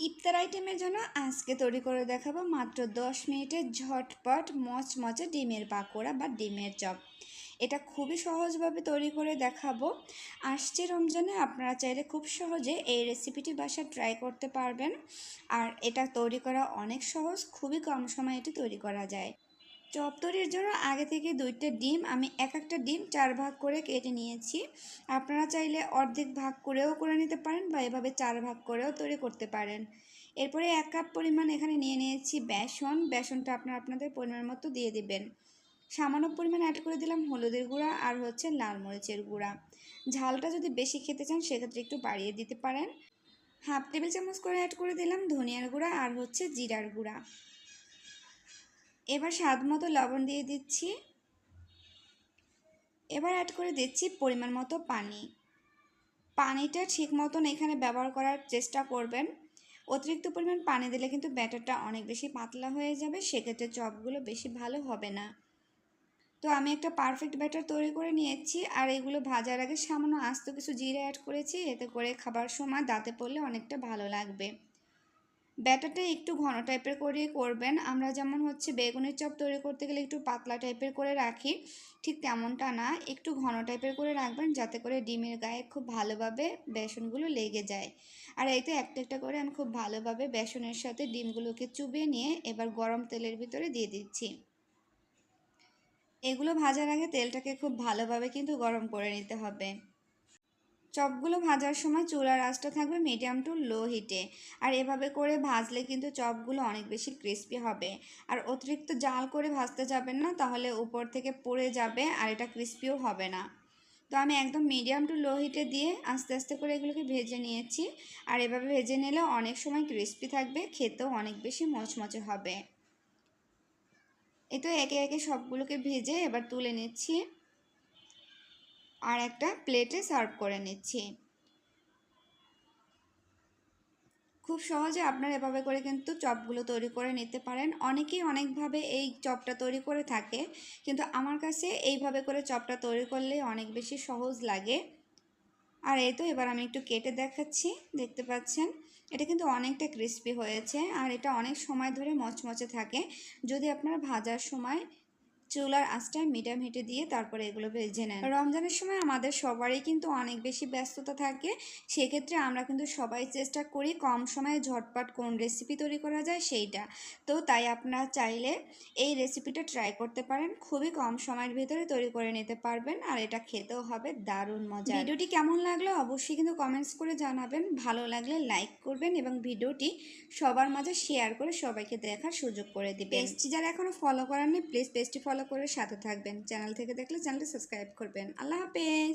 ইফতার আইটেমের জন্য আজকে তৈরি করে দেখাবো মাত্র দশ মিনিটের ঝটপট মচমচে ডিমের পাকোড়া বা ডিমের চপ। এটা খুবই সহজভাবে তৈরি করে দেখাবো। আসছে রমজানে আপনারা চাইলে খুব সহজে এই রেসিপিটি বাসা ট্রাই করতে পারবেন। আর এটা তৈরি করা অনেক সহজ, খুবই কম সময়ে এটি তৈরি করা যায়। চপ তৈরির জন্য আগে থেকে দুইটা ডিম, আমি এক একটা ডিম চার ভাগ করে কেটে নিয়েছি। আপনারা চাইলে অর্ধেক ভাগ করেও করে নিতে পারেন বা এভাবে চার ভাগ করেও তৈরি করতে পারেন। এরপরে এক কাপ পরিমাণ এখানে নিয়ে নিয়েছি বেসন। বেসনটা আপনারা আপনাদের পরিমাণ মতো দিয়ে দিবেন। সামান্য পরিমাণ অ্যাড করে দিলাম হলুদের গুঁড়া আর হচ্ছে লাল মরিচের গুঁড়া। ঝালটা যদি বেশি খেতে চান সেক্ষেত্রে একটু বাড়িয়ে দিতে পারেন। হাফ টেবিল চামচ করে অ্যাড করে দিলাম ধনিয়ার গুঁড়া আর হচ্ছে জিরার গুঁড়া। এবার স্বাদ মতো লবণ দিয়ে দিচ্ছি। এবার অ্যাড করে দিচ্ছি পরিমাণ মতো পানি। পানিটা ঠিক মতন এখানে ব্যবহার করার চেষ্টা করবেন। অতিরিক্ত পরিমাণ পানি দিলে কিন্তু ব্যাটারটা অনেক বেশি পাতলা হয়ে যাবে, সেক্ষেত্রে চপগুলো বেশি ভালো হবে না। তো আমি একটা পারফেক্ট ব্যাটার তৈরি করে নিয়েছি, আর এগুলো ভাজার আগে সামান্য আস্ত কিছু জিরে অ্যাড করেছি, এতে করে খাবার সময় দাঁতে পড়লে অনেকটা ভালো লাগবে। ব্যাটারটা একটু ঘন টাইপের করে করবেন। আমরা যেমন হচ্ছে বেগুনের চপ তৈরি করতে গেলে একটু পাতলা টাইপের করে রাখি, ঠিক তেমনটা না। একটু ঘন টাইপের করে রাখবেন যাতে করে ডিমের গায়ে খুব ভালোভাবে বেসনগুলো লেগে যায়। আর এই তো একটা একটা করে আমি খুব ভালোভাবে বেসনের সাথে ডিমগুলোকে চুবিয়ে নিয়ে এবার গরম তেলের ভিতরে দিয়ে দিচ্ছি। এগুলো ভাজার আগে তেলটাকে খুব ভালোভাবে কিন্তু গরম করে নিতে হবে। চপগুলো ভাজার সময় চুলার আঁচটা থাকবে মিডিয়াম টু লো হিটে আর এভাবে করে ভাজলে কিন্তু চপগুলো অনেক বেশি ক্রিস্পি হবে। আর অতিরিক্ত জাল করে ভাজতে যাবেন না, তাহলে উপর থেকে পড়ে যাবে আর এটা ক্রিস্পিও হবে না। তো আমি একদম মিডিয়াম টু লো হিটে দিয়ে আস্তে আস্তে করে এগুলোকে ভেজে নিয়েছি। আর এভাবে ভেজে নিলে অনেক সময় ক্রিস্পি থাকবে, খেতেও অনেক বেশি মচমচে হবে। এ তো একে একে সবগুলোকে ভেজে এবার তুলে নিচ্ছি। আর একটা প্লেটে সার্ভ করে নিচ্ছি। খুব সহজে আপনারা এভাবে করে কিন্তু চপগুলো তৈরি করে নিতে পারেন। অনেকেই অনেকভাবে এই চপটা তৈরি করে থাকে, কিন্তু আমার কাছে এইভাবে করে চপটা তৈরি করলে অনেক বেশি সহজ লাগে। আর এই তো, এবার আমি একটু কেটে দেখাচ্ছি, দেখতে পাচ্ছেন? এটা কিন্তু অনেকটা ক্রিস্পি হয়েছে, আর এটা অনেক সময় ধরে মচমচে থাকে। যদি আপনারা ভাজার সময় চুলার আঁচটা মিডিয়াম হিটে দিয়ে তারপরে এগুলো ভেজে নেন। রমজানের সময় আমাদের সবারই কিন্তু অনেক বেশি ব্যস্ততা থাকে। সেক্ষেত্রে আমরা কিন্তু সবাই চেষ্টা করি কম সময়ে ঝটপট কোন রেসিপি তৈরি করা যায় সেইটা। তো তাই আপনারা চাইলে এই রেসিপিটা ট্রাই করতে পারেন। খুবই কম সময়ের ভিতরে তৈরি করে নিতে পারবেন আর এটা খেতেও হবে দারুণ মজা ভিডিওটি কেমন লাগল অবশ্যই কিন্তু কমেন্টস করে জানাবেন। ভালো লাগলে লাইক করবেন এবং ভিডিওটি সবার মাঝে শেয়ার করে সবাইকে দেখার সুযোগ করে দিবেন। পেজটি যারা এখনও ফলো করেননি প্লিজ পেজটি ফলো ফলো করে সাথে থাকবেন। চ্যানেল থেকে দেখলে চ্যানেলটি সাবস্ক্রাইব করবেন। আল্লাহ হাফেজ!